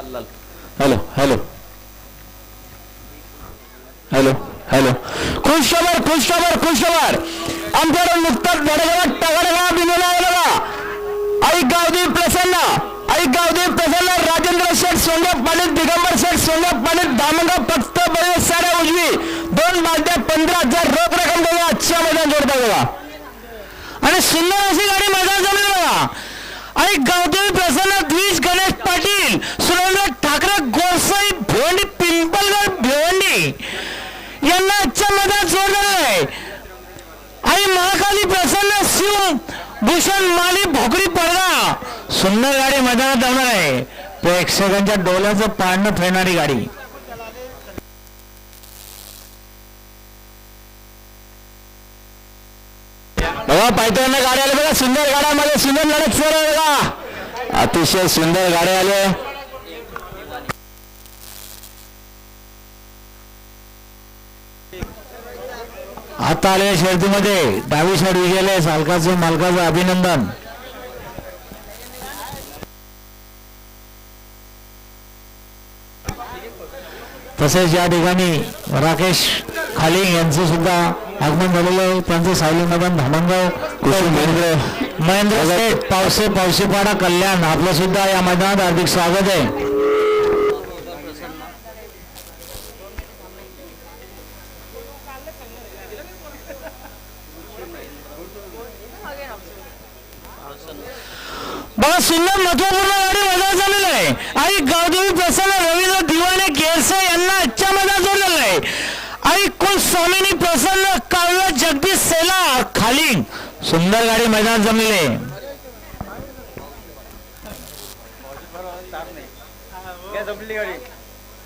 Hello hello. Hello hello. खुशखबर खुशखबर खुशखबर आमच्याकडे नुकताच धडगावात टगडगा बिनला आहे बघा. आई गावदेव प्रसन्न आई गावदेव प्रसन्न राजेंद्र शेठ सोंडे पाटील दिगंबर शेठ सोंडे पाटील दामनगाव फक्त बळी साऱ्या उजवी. दोन बालद्या पंधरा हजार रोख रक्कम बघा आजच्या मैदान जोडता बघा. आणि सुंदर अशी गाडी मैदान जमली बघा. आणि गावदेवी प्रसन्न द्विज गणेश पाटील सुरेंद्र ठाकरे गोसाई भिवंडी पिंपलगड भिवंडी यांना आजच्या मैदानात जोड झालेला आहे आई प्रसन्न शिव भूषण माली भोकरी पडदा. सुंदर गाडी मैदानात धावणार आहे. प्रेक्षकांच्या डोळ्याचं पाडणं फेडणारी गाडी. बघा पायथ्यानं गाड्या आल्या बघा सुंदर गाड्यामध्ये सुंदर लढत सुरू आहे बघा. अतिशय सुंदर गाड्या आले आता आले शर्यतीमध्ये डावी साईड विजयले सालकाचं मालकाचं अभिनंदन. तसेच या ठिकाणी राकेश खाली यांचं सुद्धा आगमन झालेलं आहे. त्यांचं सावली मैदान धामणगाव महेंद्र. महेंद्र पावसे पावसेपाडा कल्याण आपलं सुद्धा या मैदानात हार्दिक स्वागत आहे. बघा सुंदर महत्त्वपूर्ण गाडी मजा झालेलं आहे. आई गावदेवी प्रसन्न रवींद्र दिवाने केरसे यांना आजच्या मजा जोडलेलं आहे. आई कुल स्वामीनी प्रसन्न काव्य जगदीश सेला खाली. सुंदर गाडी मैदान जमलेली आहे. काय जमली गाडी?